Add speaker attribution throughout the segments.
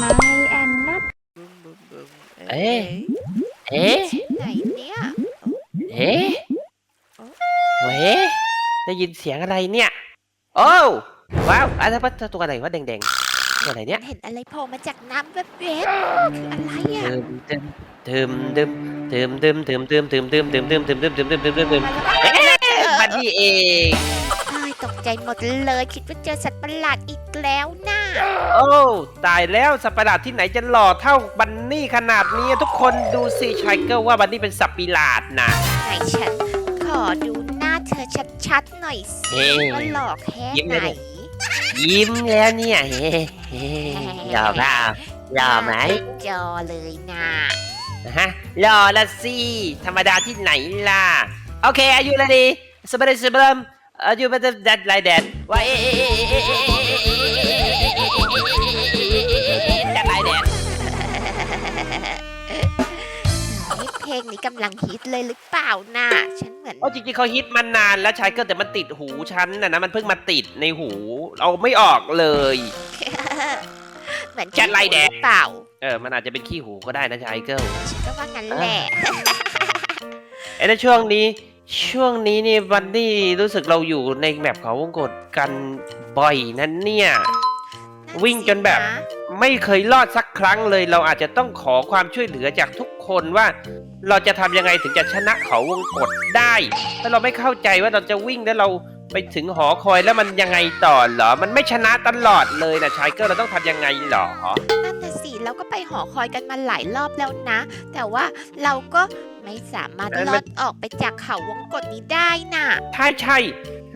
Speaker 1: My and not
Speaker 2: เอ๊ะเอ๊ะ
Speaker 3: ไหนเนี่ย
Speaker 2: เอ๊ะเว้ได้ยินเสียงอะไรเนี่ย โอ้วว้าวอะไรวะตัวอะไรวะแดงๆตัวอะไรเนี่ย
Speaker 3: เห็นอะไรโผล่มาจากน้ำแวบๆคืออะไรอะ
Speaker 2: ดื่มดื่มดื่มดื่มดื่มดื่มดื่มดื่มดื่มดื่มดื่มดื่มดื่มดื่มดื่มดื่มดื่ม
Speaker 3: มาแล้ว
Speaker 2: เอ๊ะบันนี่เอง
Speaker 3: เอ้ยตกใจหมดเลยคิดว่าเจอสัตว์ประหลาดอีก แล้วน่ะ
Speaker 2: โอ้ตายแล้วสัตว์ประหลาดที่ไหนจะหล่อเท่าบันนี่ขนาดนี้ทุกคนดูสิชายเกิลว่าบันนี่เป็นสัตว์ประหลาดนะ
Speaker 3: ไหนฉันขอดูหน้าเธอชัดๆหน่อยสิ
Speaker 2: เอ๊ะ
Speaker 3: ว่าหลอกแค่
Speaker 2: ยิ้ม
Speaker 3: ไห
Speaker 2: เล
Speaker 3: น
Speaker 2: ยยิ้มแล้วเนี่ยเฮ้เฮ้หล่อเปล่าหล่อไหม
Speaker 3: จอเลยนะ
Speaker 2: ฮะหล่อละสิธรรมดาที่ไหนล่ะ โอเคอายุละดีสบายสบายอายุเป็นดัดไลแดนว่าเอ๊ะ นี่
Speaker 3: เพลงนี้กำลังฮิตเลยหรือเปล่าน่ะฉันเหมือน
Speaker 2: โอ้จริงๆเขาฮิตมานานแล้วชายเกิลแต่มันติดหูฉันนะนะมันเพิ่งมาติดในหูเอาไม่ออกเลย
Speaker 3: เหมือน
Speaker 2: จัดไล่แดง
Speaker 3: หรือเปล่า
Speaker 2: เออมันอาจจะเป็นขี้หูก็ได้นะชายเกิล
Speaker 3: ฉันก็ว่างั้นแหละ
Speaker 2: ไอ้ในช่วงนี้ ช่วงนี้นี่วันนี้รู้สึกเราอยู่ในแมปเขาวงกฏกันบ่อยนั่นเนี่ย วิ่งจนแบบ ไม่เคยรอดสักครั้งเลย เราอาจจะต้องขอความช่วยเหลือจากทุกคนว่าเราจะทำยังไงถึงจะชนะเขาวงกฏได้ ถ้าเราไม่เข้าใจว่าเราจะวิ่งแล้วเราไปถึงหอคอยแล้วมันยังไงต่อเหรอ มันไม่ชนะตลอดเลยนะชายเกิลเราต้องทำยังไงเหรอ
Speaker 3: นั่นน่ะสิเราก็ไปหอคอยกันมาหลายรอบแล้วนะ แต่ว่าเราก็ไม่สามารถ
Speaker 2: เอ้ย
Speaker 3: ล
Speaker 2: มั
Speaker 3: อนดออกไปจากเขาวงกฏนี้ได้น่ะ
Speaker 2: ใช่ใช่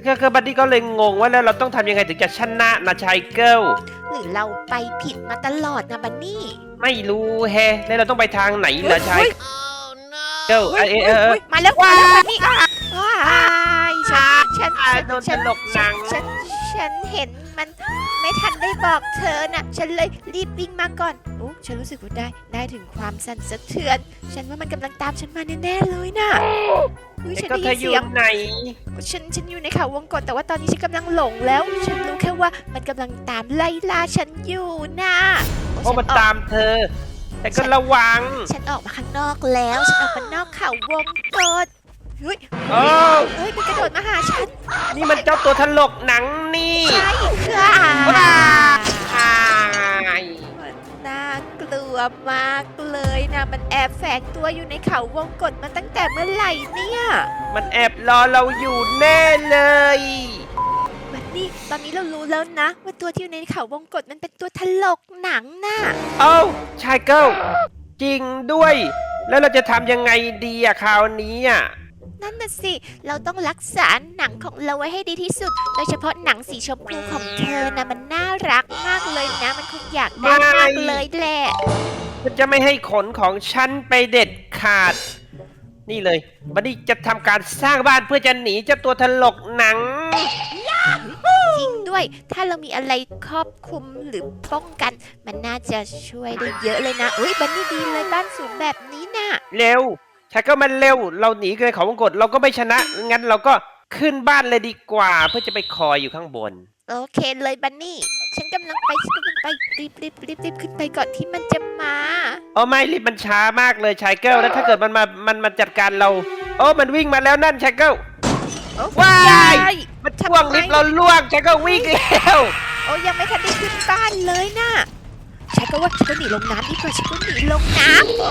Speaker 2: ก็คือบัดดี้ก็เลยงงว่าแล้วเราต้องทำยังไงถึงจะชนะนะชายเกิล
Speaker 3: หรือเราไปผิดมาตลอดนะบันนี่
Speaker 2: ไม่รู้แฮะแล้วเราต้องไปทางไหนเหรอชาย
Speaker 3: เฮ้ย
Speaker 2: เกิลเอยเอยเอยเอย
Speaker 3: มาแล้วมาแล้วบันนี่ว้ายฉันฉัน
Speaker 2: อ่า
Speaker 3: ฉัน
Speaker 2: โดน
Speaker 3: ฉั
Speaker 2: ตลกหนัง
Speaker 3: ฉันฉันเห็นมัน ไม่ทันได้บอกเธอน่ะ ฉันเลยรีบวิ่งมาก่อนโอ้ฉันรู้สึกว่าได้ ได้ถึงความสั่นสะเทือน ฉันว่ามันกำลังตามฉันมาแน่ๆเลยน่ะอุ๊ย
Speaker 2: ไอ้
Speaker 3: ฉัน
Speaker 2: ก็
Speaker 3: ได้
Speaker 2: เธ
Speaker 3: ยิ
Speaker 2: อนอยู่
Speaker 3: เสียง
Speaker 2: ไหน
Speaker 3: ฉันฉันอยู่ในเขาวงกตแต่ว่าตอนนี้ฉันกำลังหลงแล้ว ฉันรู้แค่ว่ามันกำลังตามไล่ล่าฉันอยู่นะ
Speaker 2: เพราะมันตามเธอ แต่ก็ระวัง
Speaker 3: ฉันออกมาข้างนอกแล้ว ฉันออกมานอกเขาวงกต เฮ้ย
Speaker 2: โอ้
Speaker 3: เฮ้ยมันกระโดดมาหาฉัน
Speaker 2: นี่มันเจ้าตัวถลกหนังนี่
Speaker 3: ใช่ค่ะ
Speaker 2: ว้าย
Speaker 3: มันน่ากลัวมากเลยนะ มันแอบแฝงตัวอยู่ในเขาวงกตมาตั้งแต่เมื่อไหร่เนี่ย
Speaker 2: มันแอบรอเราอยู่แน่เลย
Speaker 3: มันนี่ตอนนี้เรารู้แล้วนะ ว่าตัวที่อยู่ในเขาวงกตมันเป็นตัวถลกหนังน่ะ
Speaker 2: เอ้าชายเกิลจริงด้วย แล้วเราจะทำยังไงดีอะคราวนี้อะ
Speaker 3: นั่นน่ะสิ เราต้องรักษาหนังของเราไว้ให้ดีที่สุด โดยเฉพาะหนังสีชมพูของเธอนะมันน่ารักมากเลยนะ มันคงอยากได้มากเลยแหละ
Speaker 2: มันจะไม่ให้ขนของฉันไปเด็ดขาด นี่เลยบันนี้จะทำการสร้างบ้านเพื่อจะหนีเจ้าตัวถลกหนัง
Speaker 3: จริงด้วย ถ้าเรามีอะไรครอบคลุมหรือป้องกัน มันน่าจะช่วยได้เยอะเลยนะอุ้ยบันนี่ดีเลยบ้านสูงแบบนี้น่ะ
Speaker 2: เร็ว ชายเกิลมันเร็ว เราหนีเกินเขาวงกฏเราก็ไม่ชนะ งั้นเราก็ขึ้นบ้านเลยดีกว่า เพื่อจะไปคอยอยู่ข้างบน
Speaker 3: โอเคเลยบันนี่ ฉันกำลังไปฉันกำลังไปรีบรีบรีบรีบขึ้นไปก่อนที่มันจะมา
Speaker 2: โอ้ไม่รีบมันช้ามากเลยชายเกิลแล้วถ้าเกิดมันมา มันมาจัดการเรา โอ้มันวิ่งมาแล้วนั่นชายเกิล
Speaker 3: โอ้
Speaker 2: ว้าย
Speaker 3: ย
Speaker 2: มันช่วงลิฟต์เราล่วงชายเกิลวิ่งแล้ว
Speaker 3: โอ้ยังไม่ทันได้ขึ้นบ้านเลยน่ะฉันก็ว่าฉันก็หนีลงน้ำดีกว่าฉันก็หนีลงน้ำ
Speaker 2: โอ้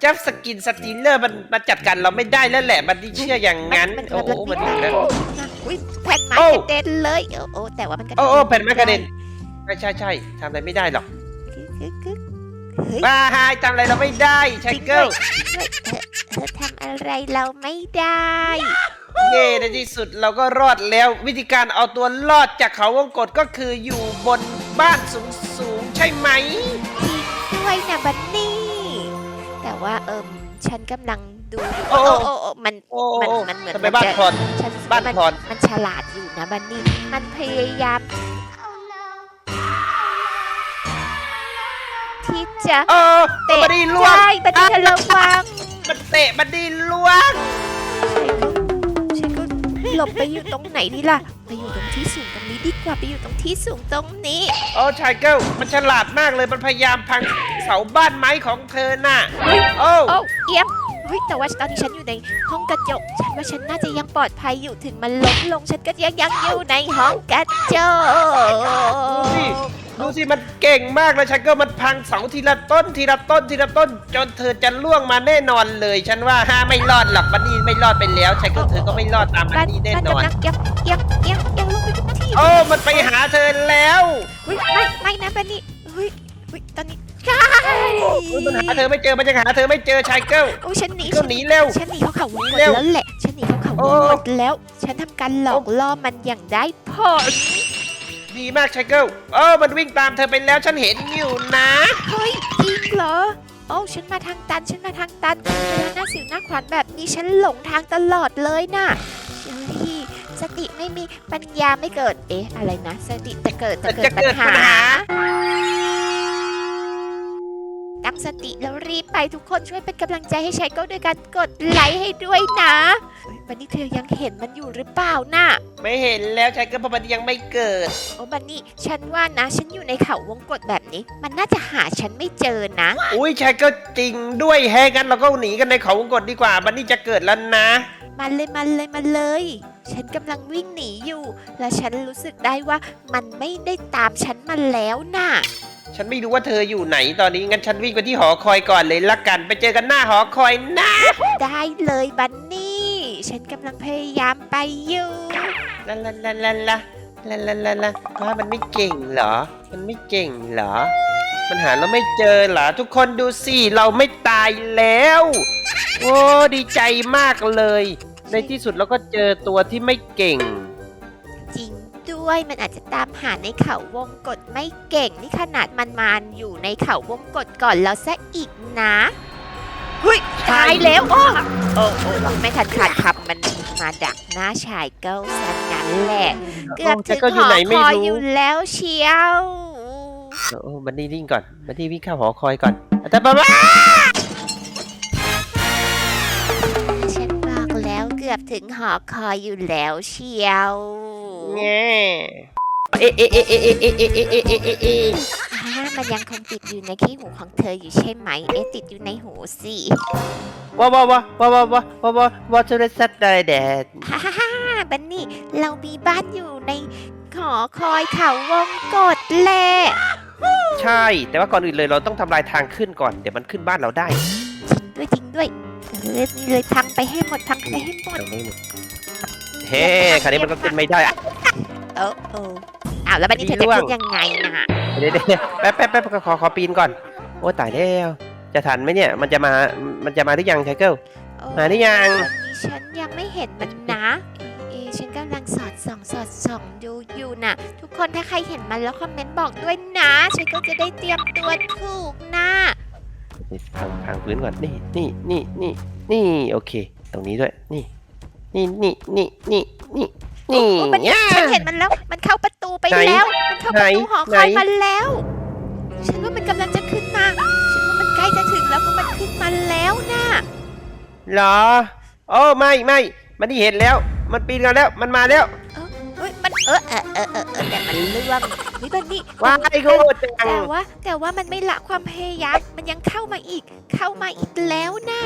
Speaker 2: เจ้าสกินสตีลเลอร์มันมาจัดการเราไม่ได้แล้วแหละ มันที่เชื่ออย่างนั้น
Speaker 3: มัน
Speaker 2: โอ้โห
Speaker 3: มั
Speaker 2: มันน
Speaker 3: มัน
Speaker 2: แล้ว
Speaker 3: อุ้ยแผ่นไม้
Speaker 2: โอ้
Speaker 3: กระเด็นเลยโอ้โอ้แต่ว่ามันกระเด็
Speaker 2: โอ้โอ้แผ่นไม้กระเด็นใช่ใช่ใช่ทำอะไรไม่ได้หรอก
Speaker 3: กึกกึกกึกเฮ้ย
Speaker 2: ว้ายทำอะไรเราไม่ได้ชายเกิล
Speaker 3: เฮ้ยเธอเธอทำอะไรเราไม่ได้
Speaker 2: เย่ในที่สุดเราก็รอดแล้ว วิธีการเอาตัวรอดจากเขาวงกฏก็คืออยู่บนบ้านสูงๆใช่ไหม
Speaker 3: จริงด้วยนะบันนี่ แต่ว่าเอิมฉันกำลังดูอยู่
Speaker 2: โอ้
Speaker 3: โอ้
Speaker 2: โอ้
Speaker 3: โอ้โอ้มัน
Speaker 2: โอ้
Speaker 3: มัน
Speaker 2: โอ้
Speaker 3: มันเหมือน
Speaker 2: ทำไมบ้าน
Speaker 3: จะ
Speaker 2: พร
Speaker 3: ฉันรู้สึก
Speaker 2: บ้าน
Speaker 3: ว่ามัน
Speaker 2: พร
Speaker 3: มันฉลาดอยู่นะบันนี่มันพยายามที่จะ
Speaker 2: เออ
Speaker 3: เตะ
Speaker 2: บันดี้ล่วง
Speaker 3: ใช่บันนี่เธอระวัง
Speaker 2: มันเตะบันดี้ล่วง
Speaker 3: ฉันก็หลบไปอยู่ตรงไหนดีล่ะไปอยู่ตรงที่สูงตรงนี้ดีกว่าไปอยู่ตรงที่สูงตรงนี้
Speaker 2: โอ้ชายเกิลมันฉลาดมากเลยมันพยายามพัง เสาบ้านไม้ของเธอน่ะโอ้
Speaker 3: โอ้เอียงเฮ้ยแต่ว่าตอนนี้ฉันอยู่ในห้องกระจก ฉันว่าฉันน่าจะยังปลอดภัยอยู่ถึงมันล้มลงฉันก็ยังยังอยู่ในห้องกระจก
Speaker 2: ดูสิมันเก่งมากเลยชายเกิลมันพังเสาทีละต้นทีละต้นทีละต้น จนเธอจะล่วงมาแน่นอนเลย ฉันว่าห้าไม่รอดหรอกบันนี่ไม่รอดไปแล้วชายเกิลเธอก็ไม่รอดตามบัน
Speaker 3: บ้าน
Speaker 2: นี่แน่
Speaker 3: บ้าน
Speaker 2: นอน
Speaker 3: กำลังเอียงเอียงเอียงเอียงลงไปทุกที
Speaker 2: โอ้มันไปหาเธอแล้ว
Speaker 3: เฮ้ยไม่ไม่นะบ้านนี้เฮ้ยเฮ้ยตอนนี้ ใช่
Speaker 2: มันหาเธอไม่เจอมันจะหาเธอไม่เจอชายเกิล
Speaker 3: โอ้ฉันหนี
Speaker 2: เกิลหนีเร็ว
Speaker 3: ฉันหนีเขาเขาวงกด
Speaker 2: เร็ว
Speaker 3: แล้วแหละ ฉันหนีเขาเขาว
Speaker 2: โอ้
Speaker 3: งกดแล้ว ฉันทำการหลอกล่อมันอย่างได้ผล
Speaker 2: ดีมากชายเกิลโอ้มันวิ่งตามเธอไปแล้วฉันเห็นอยู่นะ
Speaker 3: เฮ้ยจริงเหรอโอ้ฉันมาทางตัน ฉันมาทางตันเวลาหน้าสิวหน้าขวานแบบนี้ฉันหลงทางตลอดเลยน่ะเฮ้ยสติไม่มีปัญญาไม่เกิด เอ๊ะอะไรนะ สติแต่เกิดแต่เกิด
Speaker 2: จะ
Speaker 3: ปั
Speaker 2: เกิ
Speaker 3: ญ
Speaker 2: ด
Speaker 3: หา
Speaker 2: ปัญหา
Speaker 3: ตั้งสติแล้วรีบไปทุกคนช่วยเป็นกำลังใจให้ชายเก็ด้วยการกดไลค์ให้ด้วยนะเฮ้ยวันนี้เธอยังเห็นมันอยู่หรือเปล่าน่ะ
Speaker 2: ไม่เห็นแล้วชายเกิลเพราะมันยังไม่เกิด
Speaker 3: โอ้บันนี่ฉันว่านะ ฉันอยู่ในเขาวงกตแบบนี้ มันน่าจะหาฉันไม่เจอนะ
Speaker 2: อุ้ยชายเกิลจริงด้วยแฮงั้นเราก็หนีกันในเขาวงกดดีกว่าบันนี่จะเกิดแล้วนะ
Speaker 3: มาเลยมาเลยมาเลย ฉันกำลังวิ่งหนีอยู่ และฉันรู้สึกได้ว่ามันไม่ได้ตามฉันมาแล้วน่ะ
Speaker 2: ฉันไม่รู้ว่าเธออยู่ไหนตอนนี้งั้นฉันวิ่งไปที่หอคอยก่อนเลยละกัน ไปเจอกันหน้าหอคอยนะ
Speaker 3: ได้เลยบันนี่ ฉันกำลังพยายามไปอยู่
Speaker 2: ลาลาลาลาลาลาลาลาลาว่ามันไม่เก่งเหรอ มันไม่เก่งเหรอ มันหาเราไม่เจอเหรอทุกคนดูสิเราไม่ตายแล้ว โอ้ดีใจมากเลย ในที่สุดเราก็เจอตัวที่ไม่เก่ง
Speaker 3: จริง ด้วย มันอาจจะตามหาในเขาวงกตไม่เก่ง นี่ขนาดมันมานอยู่ในเขาวงกตก่อนแล้วซะอีกนะเฮ้ยตายแล้วโอ้โอ้โอ้ไม่ทันขาดคำมันมาดักหน้าชายเก้าสันนั้นแหละ เกือบถึง
Speaker 2: แต่ก็อ
Speaker 3: ห
Speaker 2: ยู่
Speaker 3: อ
Speaker 2: ไหนไม่
Speaker 3: คอย
Speaker 2: รู้
Speaker 3: อยู่แล้วเชียว
Speaker 2: โอ้บันนี่วิ่งก่อนบันนี่วิ่งเข้าหอคอยก่อนแต่บ้าบ้า
Speaker 3: ฉันบอกแล้วเกือบถึงหอคอยอยู่แล้วเชียว
Speaker 2: แง่เอะเอะเอะเอะเอะเอะเอะเอะเอะเอะเอะอะ
Speaker 3: อ่ามันยังคงติดอยู่ในขี้หูของเธออยู่ใช่ไหม เอ๊ะติดอยู่ในหูสิ
Speaker 2: ว้าวว้าวว้าวว้าวว้าวว้าวว้าวว้าจะได้สัตว์อะไรแดด
Speaker 3: ฮ่าฮ่าฮ่าบันนี่เรามีบ้านอยู่ในหอคอยเขาวงกดแหละ
Speaker 2: ใช่ แต่ว่าก่อนอื่นเลยเราต้องทำลายทางขึ้นก่อน เดี๋ยวมันขึ้นบ้านเราได้
Speaker 3: จริงด้วยจริงด้วยเออนี่เลยพังไปให้หมดพังไปให้หมด
Speaker 2: เฮ้คราวนี้มันก็ขึ้นไม่ได้อะ
Speaker 3: เออเอออ้าวแล้วบันนี่เธอจะ
Speaker 2: ร่วง
Speaker 3: ขึ้นยังไงนะ
Speaker 2: เดี๋ยวเดี๋ยวเดี๋ยวแป๊บแป๊บแป๊บขอขอปีนก่อน โอ้ตายแล้ว จะทันไหมเนี่ย มันจะมา มันจะมาหรือยังไชเกิล
Speaker 3: โอ้
Speaker 2: มาหรือยัง
Speaker 3: วันนี้ฉันยังไม่เห็นมันนะเอะฉันกำลังสอดส่องสอดส่องดูอยู่น่ะ ทุกคนถ้าใครเห็นมันแล้วคอมเมนต์บอกด้วยนะ ฉันก็จะได้เตรียมตัวถูกนะ
Speaker 2: นี่พังพังพื้นก่อน นี่นี่นี่นี่นี่โอเค ตรงนี้ด้วย นี่ นี่นี่นี่นี่นี่ นี่
Speaker 3: โอ้มัน
Speaker 2: ย่า
Speaker 3: ฉันเห็นมันแล้ว มันเข้าประตูไป
Speaker 2: ไหน
Speaker 3: แล้ว มันเข้าประตู
Speaker 2: ไหน
Speaker 3: หอคอย
Speaker 2: ไหน
Speaker 3: มาแล้ว ฉันว่ามันกำลังจะขึ้นมา ฉันว่ามันใกล้จะถึงแล้วเพราะมันขึ้นมาแล้วนะ
Speaker 2: เหรอโอ้ไม่ไม่มันที่เห็นแล้ว มันปีนกันแล้ว มันมาแล้ว
Speaker 3: เฮ้ย มันเออเออเออเออเออแต่มันเลื่อมนี่บันนี่
Speaker 2: ว้ายโคตรจัง
Speaker 3: แต่ว่า แต่ว่ามันไม่ละความพยายาม มันยังเข้ามาอีก เข้ามาอีกแล้วนะ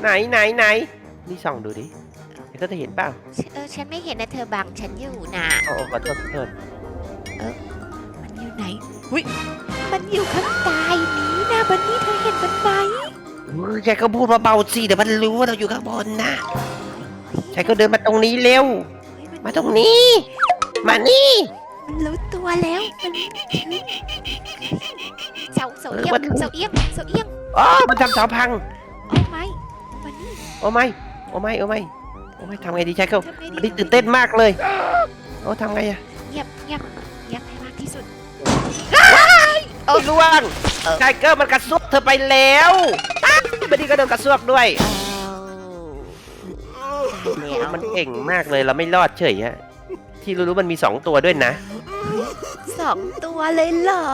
Speaker 2: ไหนไหนไหนนี่ส่องดูดิ เดี๋ยวก็จะเห็นเปล่า
Speaker 3: เออฉันไม่เห็นนะเธอบังฉันอยู่นะ
Speaker 2: โอ้ขอโทษขอโทษ
Speaker 3: มันอยู่ไหนหุยมันอยู่ข้างใต้นี้นะบันนี่เธอเห็นมันไหม
Speaker 2: แกก็พูดเบาๆสิเดี๋ยวมันรู้ว่าเราอยู่ข้างบนนะใช่ก็เดินมาตรงนี้เร็ว
Speaker 3: เฮ้ยมัน
Speaker 2: มาตรงนี้ มานี่
Speaker 3: มันรู้ตัวแล้วมันเสาเสาเอียง
Speaker 2: เออมัน
Speaker 3: เสาเอียงเสาเอียง
Speaker 2: อ๋อมันทำเสาพัง
Speaker 3: โอ้ไม่บันนี่
Speaker 2: โอ้ไม่โอ้ไม่โอ้ไม่ โอ้ไม่ทำไงดีใช่ก็
Speaker 3: ทำไง
Speaker 2: วัน
Speaker 3: ดี
Speaker 2: นี้ตื่นเต้นมากเลยโอ้ทำไงอะ
Speaker 3: เงียบเงียบเงียบให้มากที่สุด
Speaker 2: โอ้ล่วง
Speaker 3: เออ
Speaker 2: ใช่ก็มันกระซุบเธอไปแล้วไม่ได้กระโดดกระซวกด้วย
Speaker 3: เอาแล้ว
Speaker 2: มันเก่งมากเลยเราไม่รอดเฉยฮะที่รู้ๆมันมีสองตัวด้วยนะ
Speaker 3: สองตัวเลยเหรอ